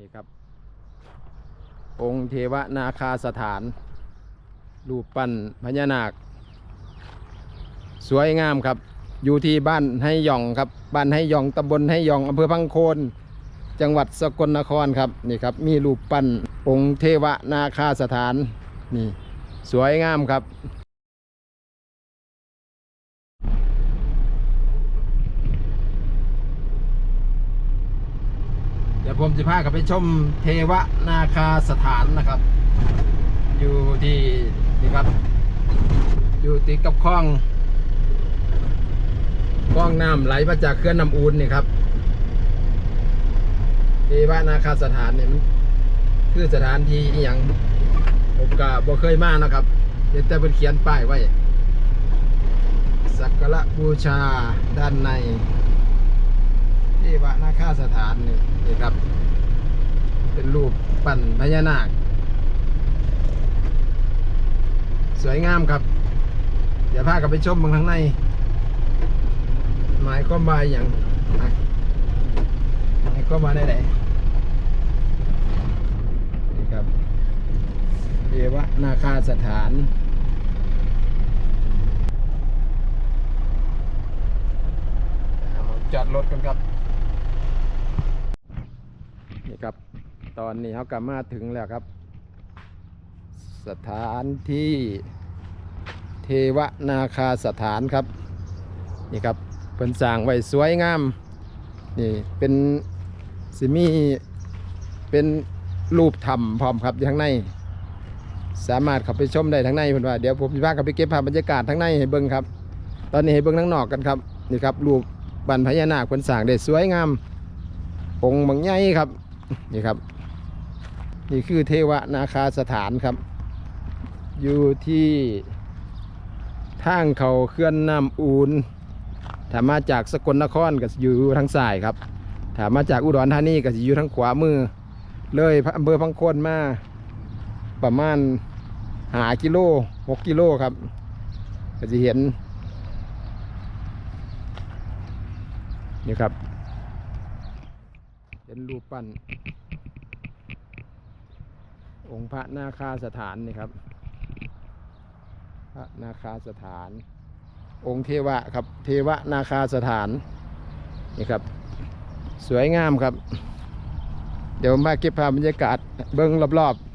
นี่ครับ องค์เทวนาคาสถาน รูปปั้นพญานาค สวยงามครับ อยู่ที่บ้านให้ยองครับ บ้านให้ยองตำบลให้ยองอำเภอพังโคน จังหวัดสกลนครครับนี่ครับ มีรูปปั้นองค์เทวนาคาสถานนี่สวยงามครับ เดี๋ยว ผมจะพากับไปชมเทวนาคาสถานนะครับ อยู่ที่นี่ครับ อยู่ติดกับคลองคลองน้ำไหลมาจากเขื่อนน้ำอูนนี่ครับเทวนาคาสถานเนี่ยมันคือสถานที่อหย่างผมก็บ่เคยมานะครับเดี๋ยวแต่เป็นเขียนป้ายไว้ สักการะบูชาด้านใน เทวนาคาสถานนี่นี่ครับ เป็นรูปปั่นพญานาค สวยงามครับ เดี๋ยวพากันไปชมเมืองข้างใน หมายความาอย่างหมายความาได้ไหนนี่ครับเทวะนาคาสถานมาจอดรถกันครับ นี่ครับ ตอนนี้เขากลับมาถึงแล้วครับ สถานที่เทวนาคาสถานครับ นี่ครับเป็นสร้างไว้สวยงาม นี่เป็นสิมีเป็นรูปธรรมพร้อมครับอยู่ข้งใน สามารถเข้าไปชมได้ทั้งในเพื่อนว่าเดี๋ยวผมจะพาเข้าไปเก็บภาพบรรยากาศทั้งในให้เบิ่งครับ ตอนนี้ให้เบิ่งทั้งนอกกันครับนี่ครับรูปบันพญานาคเป็นสร้างได้สวยงามองค์บางใหญ่ครับนี่ครับ นี่คือเทวนาคาสถานครับ อยู่ที่ทางเขาเคลื่อนน้ำอูนถ้ามาจากสกลนครก็อยู่ทางซ้ายครับถ้ามาจากอุดรธานีก็อยู่ทางขวามือ เลยอำเภอพังโคนมาประมาณหากิโลหกกิโลครับ ก็จะเห็นนี่ครับ เป็นรูปปั้น องค์พระนาคาสถานนี่ครับ พระนาคาสถาน องค์เทวะครับ เทวะนาคาสถานนี่ครับ สวยงามครับ เดี๋ยวมาเก็บภาพบรรยากาศเบิ้องรอบๆ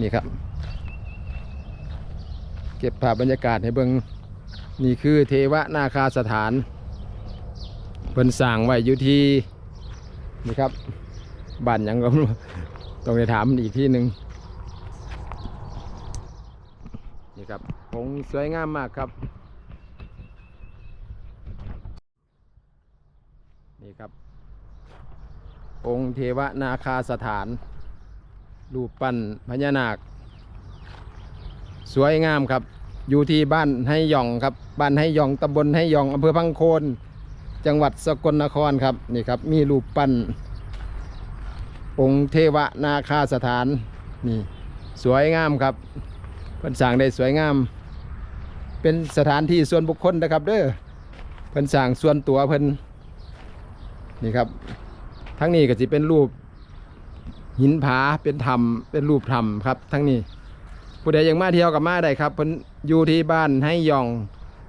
นี่ครับ เก็บภาพบรรยากาศให้เบิ้งนี่คือเทวะนาคาสถานเพิ่นสร้างไว้อยู่ที่ นี่ครับบ้านยังก็ต้องไปถามอีกที่หนึ่งนี่ครับองค์สวยงามมากครับ นี่ครับ องค์เทวนาคาสถาน รูปปั้นพญานาค สวยงามครับ อยู่ที่บ้านให้ยองครับ บ้านให้ยองตำบลให้ยองอำเภอพังโคน จังหวัดสกลนครครับนี่ครับมีรูปปั้น องค์เทวนาคาสถานนี่สวยงามครับเพิ่นสร้างได้สวยงาม เป็นสถานที่ส่วนบุคคลนะครับเด้อเพิ่นสร้างส่วนตัวเพิ่นนี่ครับ ทั้งนี้ก็จะเป็นรูปหินผาเป็นธรรมเป็นรูปธรรมครับ ทั้งนี้ผู้ใดยังมาเที่ยวกับมาได้ครับเพิ่นอยู่ที่บ้านให้ยอง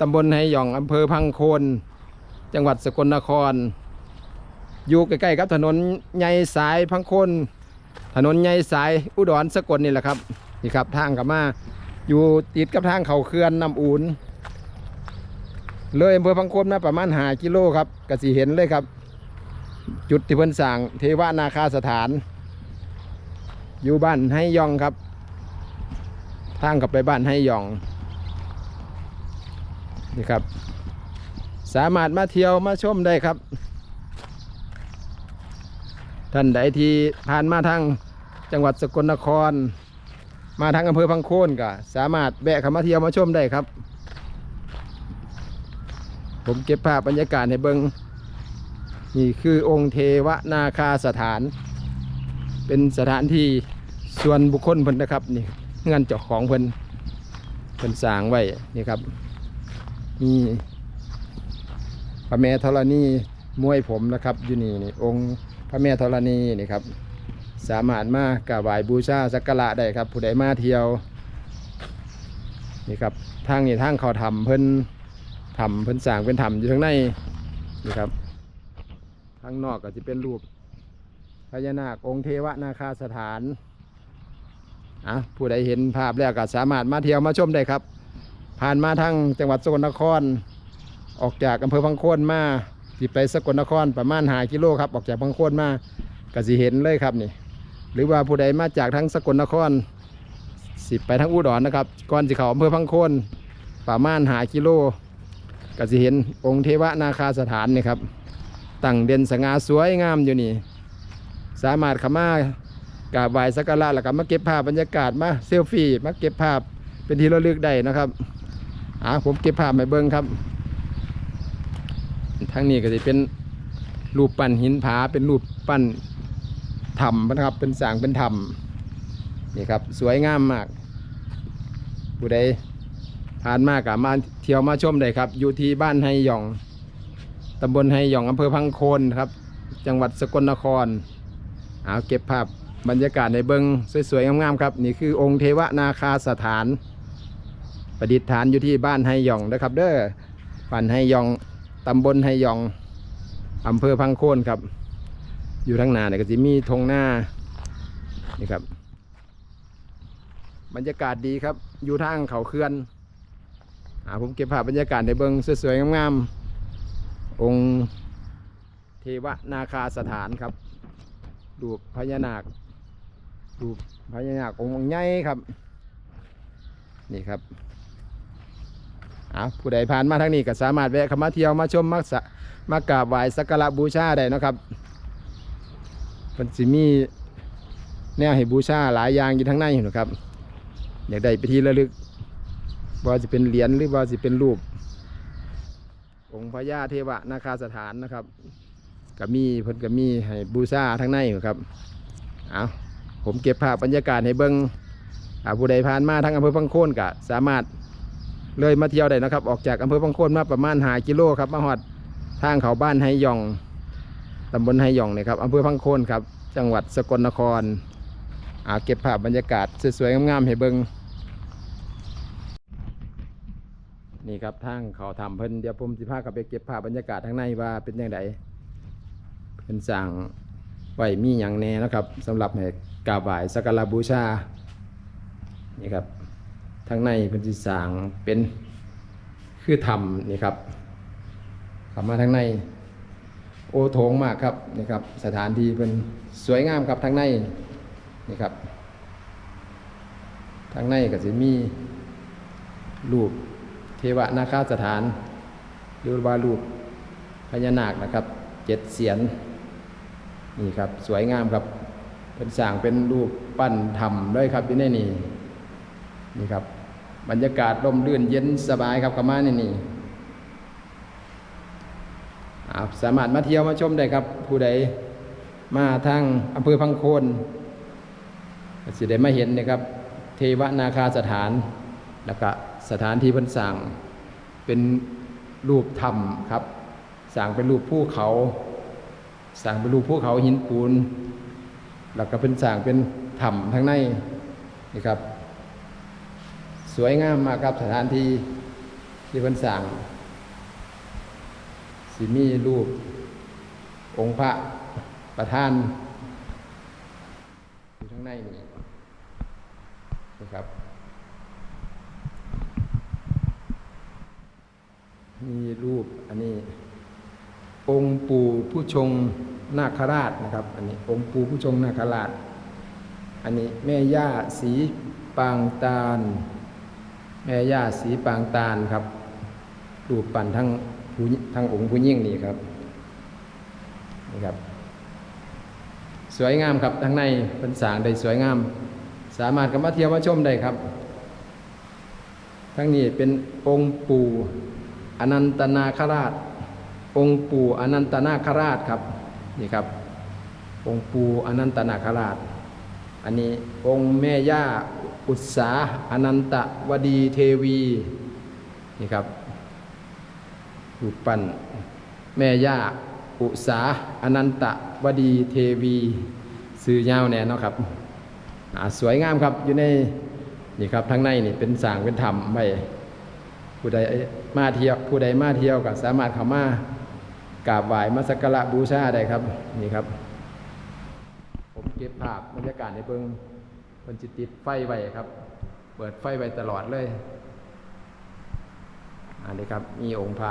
ตำบลให้ยองอำเภอพังโคน จังหวัดสกลนคร อยู่ใกล้ๆกับถนนใหญ่สายพังคนถนนใหญ่สายอุดรสกลนี่แหละครับนี่ครับทางกับมาอยู่ติดกับทางเขาเขื่อนน้ำอูนเลยอำเภอพังคนมาประมาณหากิโลครับกสิเห็นเลยครับ จุดที่เพิ่นสั่งเทวนาคาสถาน อยู่บ้านให้ยองครับ ทางกลับไปบ้านให้ยองนี่ครับ สามารถมาเที่ยวมาชมได้ครับ ท่านใดที่ผ่านมาทางจังหวัดสกลนคร มาทางอำเภอพังโคนก็สามารถแวะเข้ามาเที่ยวมาชมได้ครับ ผมเก็บภาพบรรยากาศให้เบิงนี่คือองค์เทวนาคาสถาน เป็นสถานที่ส่วนบุคคลเพิ่นนะครับนี่เงินเจ้าของเพิ่นเพิ่นสร้างไว้นี่ครับมี พระแม่ธรณีมวยผมนะครับอยู่นี่นี่องค์พระแม่ธรณีนี่ครับสามารถมากราบไหว้บูชาสักการะได้ครับ ผู้ใดมาเที่ยวนี่ครับทางนี่ทางเขาทำเพิ่นทำเพิ่นสร้างเป็นทำอยู่ข้างในนี่ครับข้างนอกก็จะเป็นรูปพญานาคองค์เทวนาคาสถานอะผู้ใดเห็นภาพแล้วก็สามารถมาเที่ยวมาชมได้ครับ ผ่านมาทางจังหวัดสกลนคร ออกจากอำเภอพังโคนมาสิไปสกลนครประมาณหากิโลครับออกจากพังโคนมาก็สิเห็นเลยครับนี่หรือว่าผู้ใดมาจากทั้งสกลนคร สิไปทั้งอุดรนะครับก่อนสิเขาอำเภอพังโคนประมาณหากิโลก็สิเห็นองค์เทวนาคาสถานนี่ครับตั้งเด่นสง่าสวยงามอยู่นี่ สามารถข้ามากราบไหว้สักการะแล้วก็มาเก็บภาพบรรยากาศมาเซลฟี่มาเก็บภาพเป็นที่ระลึกได้นะครับอ่าผมเก็บภาพมาเบิ้งครับ ทางนี้ก็จะเป็นรูปปั้นหินผาเป็นรูปปั้นถ้ำนะครับ เป็นสางเป็นถ้ำนี่ครับสวยงามมากผู้ใดผ่านมากกับมาเที่ยวมาชมได้ครับ อยู่ที่บ้านไฮหยองตำบลไฮหยองอำเภอพังโคนครับ จังหวัดสกลนครเอาเก็บภาพบรรยากาศในเบิงสวยๆงามๆครับ นี่คือองค์เทวนาคาสถาน ประดิษฐานอยู่ที่บ้านไฮหยองนะครับ เด้อบ้านไฮหยอง ตำบลไฮยองอำเภอพังโคนครับ อยู่ทางหน้าเนี่ยก็จะมีธงหน้านี่ครับ บรรยากาศดีครับ อยู่ทางเขาเขื่อนอาผมเก็บภาพบรรยากาศในเบิงสวยๆงามๆองค์เทวนาคาสถานครับรูพญานาครูพญานาคองค์ใหญ่ครับ นี่ครับ อ่าผู้ใดผ่านมาทางนี้ก็สามารถแวะเข้ามาเที่ยวมาชมมาสะมากราบไหว้สักการะบูชาได้นะครับมันสิมีแนวให้บูชาหลายอย่างอยู่ทั้งในอยู่นะครับ อยากได้ไปที่ระลึกว่าจะเป็นเหรียญหรือว่าจะเป็นรูป องค์พระญาเทวนาคาสถานนะครับก็มีเพิ่นก็มีให้บูชาทั้งในอยู่ครับเอาผมเก็บภาพบรรยากาศให้เบิ้งอ่าผู้ใดผ่านมาทั้งอำเภอพังโคนก็สามารถ เลยมาเที่ยวได้นะครับ ออกจากอำเภอพังโคนมาประมาณหากิโลครับมาหอดทางเขาบ้านไฮยองตำบลไฮยองเนี่ยครับอำเภอพังโคนครับ จังหวัดสกลนครอาเก็บภาพบรรยากาศสวยๆงามๆให้เบิงนี่ครับทางเขาทำเพิ่นเดี๋ยวผมสิพากับไปเก็บภาพบรรยากาศทางในว่าเป็นยังไงเพิ่นสั่งไว้มีอย่างแน่นะครับสำหรับให้กราบไหว้สักการะบูชานี่ครับ ทางในเพิ่นสิสั่งเป็นคือธรรมนี่ครับข้ามาทางใน โอโถงมากครับนี่ครับ สถานที่เป็นสวยงามครับทางในนี่ครับ ทางในก็จะมีรูปเทวนาคาสถานหรือว่ารูปพญานาคนะครับเจ็ดเสียนนี่ครับสวยงามครับเป็นสร้างเป็นรูปปั้นทำด้วยครับที่นี่นี่นี่ครับ บรรยากาศร่มรื่นเย็นสบายครับเข้ามานี่นี่สามารถมาเที่ยวมาชมได้ครับ ผู้ใดมาทางอำเภอพังโคนสิได้มาเห็นนะครับเทวนาคาสถานแล้วก็สถานที่พิ่นสั่งเป็นรูปธรรมครับสั่งเป็นรูปภูเขาสั่งเป็นรูปภูเขาหินปูน แล้วก็เป็นสั่งเป็นธรรมทั้งในนี่ครับ สวยงามมากครับสถานที่ที่เพิ่นสั่งสิมีรูป องค์พระประธานอยู่ข้างในนี่นะครับ มีรูปอันนี้ องค์ปู่ผู้ชงนาคราชนะครับ อันนี้องค์ปู่ผู้ชงนาคราช อันนี้แม่ย่าสีปางตาล แม่ย่าสีปางตาลครับรูปปั่นทั้งผู้งองค์ผู้ยิ่งนี่ครับนี่ครับ สวยงามครับทางในเป็นสร้างได้สวยงาม สามารถเข้ามาเที่ยวมาชมได้ครับ ทั้งนี้เป็นองค์ปู่อนันตนาคราช องค์ปู่อนันตนาคราชครับนี่ครับ องค์ปู่อนันตนาคราช อันนี้องค์แม่ย่า อุตสาอนันตวดีเทวีนี่ครับรูปปั้นแม่ย่าอุสาอนันตะวดีเทวีซื้อยาวแน่นะครับสวยงามครับอยู่ในนี่ครับทั้งในนี่เป็นสางเป็นธรรมไว้ผู้ใดมาเที่ยวผู้ใดมาเที่ยวก็สามารถเข้ามากราบไหว้มาสักการะบูชาได้ครับนี่ครับ ผมเก็บภาพบรรยากาศในเบิง คนจิติดไฟไว้ครับ เปิดไฟไว้ตลอดเลย อันนี้ครับ มีองค์พระ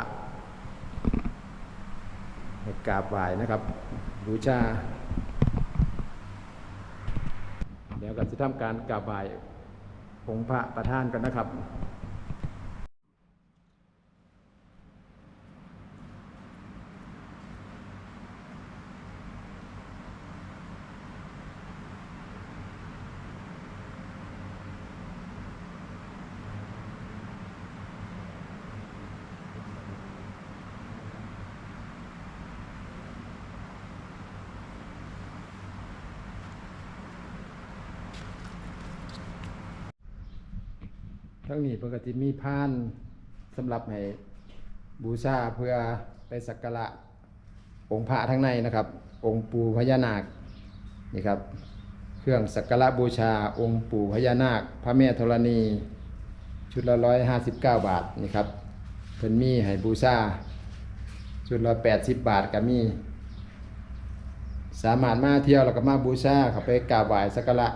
ให้กราบไหว้นะครับบูชา เดี๋ยวก็จะทำการกราบไหว้องค์พระประธานกันนะครับ ทั้งนี้ปกติมีพานสำหรับให้บูชาเพื่อไปสักการะองค์พระทั้งในนะครับ องค์ปู่พญานาคนี่ครับ เครื่องสักการะบูชาองค์ปู่พญานาค พระแม่ธรณี ชุดละร้อยห้าสิบเก้าบาทนี่ครับเพิ่นมีให้บูชาชุดละแปดสิบบาทก็มี สามารถมาเที่ยวแล้วก็มาบูชาเขาไปกราบไหว้สักการะ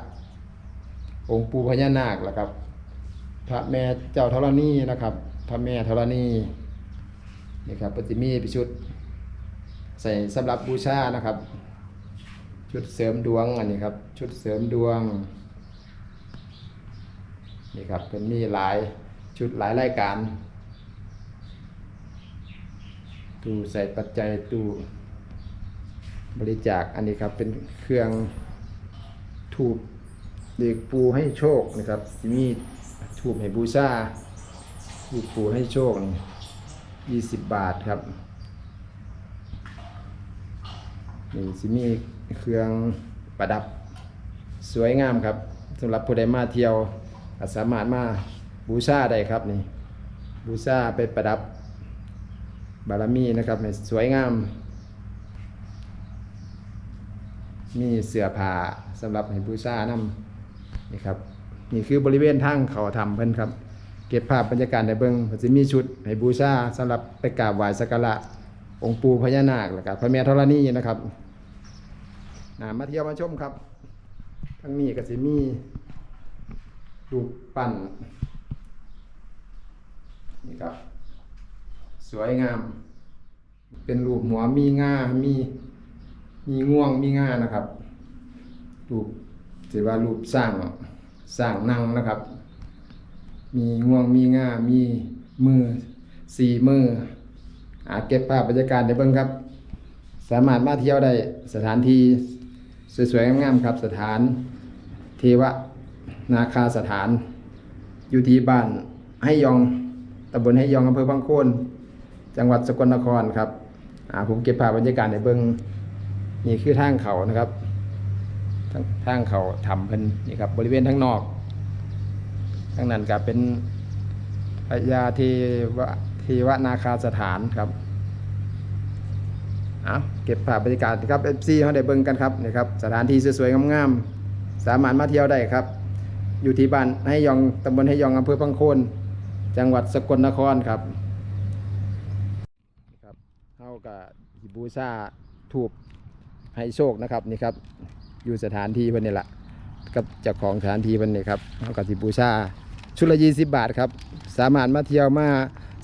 องค์ปู่พญานาคแล้วครับ พระแม่เจ้าธรณีนะครับ พระแม่ธรณีนี่ครับปฏิมีเป็นชุด ใส่สำหรับบูชานะครับ ชุดเสริมดวงอันนี้ครับ ชุดเสริมดวงนี่ครับเป็นมีหลายชุดหลายรายการตู้ใส่ปัจจัยตู้บริจาคอันนี้ครับเป็นเครื่องถูกเด็กปูให้โชคนะครับมี ถูกให้บูชาถูกปูให้โชคยี่สิบบาทครับนี่สิมีเครื่องประดับสวยงามครับสำหรับผู้ใดมาเที่ยวก็สามารถมาบูชาได้ครับนี่บูชาไปประดับบารมีนะครับสวยงาม มีเสื้อผ้าสำหรับให้บูชานํนี่ครับ นี่คือบริเวณทางเขาทำเพิ่นครับ เก็บภาพบรรยากาศในเบิงมันจะมีชุดให้บูชาสำหรับไปกราบไหว้สักการะองค์ปู่พญานาคแล้วก็พระแม่ธรณีนะครับามาเที่ยวมาชมครับทั้งนี้ก็จะมีรูปปั้นนี่ครับ สวยงาม เป็นรูปหัวมีงามีมีง่วงมีงานะครับ รูปถือว่ารูปสร้าง สร้างนั่งนะครับ มีง่วงมีง่ามีมือสี่มืออาเก็บภาพบรรยากาศได้เบิ่งครับ สามารถมาเที่ยวได้สถานที่สวยๆงามๆครับ สถานเทวนาคาสถาน อยู่ที่บ้านให้ยองตำบลให้ยองอำเภอบางโคน จังหวัดสกลนครครับอาผมเก็บภาพบรรยากาศในเบิ้งนี่คือทางเขานะครับ ทางทางเขาทำเพิ่นนี่ครับบริเวณทางนอกทางนั้นก็เป็นพญาเทวะเทวนาคาสถานครับเอาเก็บภาพบรรยากาศครับ FC เขาได้เบิ่งกันครับนี่ครับสถานที่สวยๆงามๆสามารถมาเที่ยวได้ครับ อยู่ที่บ้านให้ยองตำบลให้ยองอำเภอพังโคน จังหวัดสกลนครครับครับเฮากับบูชาถูกให้โชคนะครับนี่ครับ อยู่สถานที่เพิ่นนี่แหละกับเจ้าของสถานที่เพิ่นนี่ครับเฮากับสิบูชาชุดละ20บาทครับ สามารถมาเที่ยวมา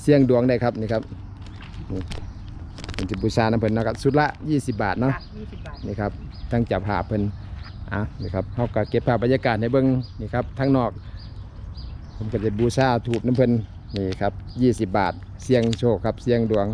เสี่ยงดวงได้ครับนี่ครับนี่เป็นสิบูชาน้ำเพิ่นนะครับชุดละ20บาทเนาะยี่สิบบาทนี่ครับตั้งจับภาพเพิ่นอะนี่ครับเขาก็เก็บภาพบรรยากาศในเบิ้งนี่ครับทั้งนอก ผมก็จะบูชาถูกน้ำเพิ่นนี่ครับ20บาท เสียงโชคครับเสียงดวง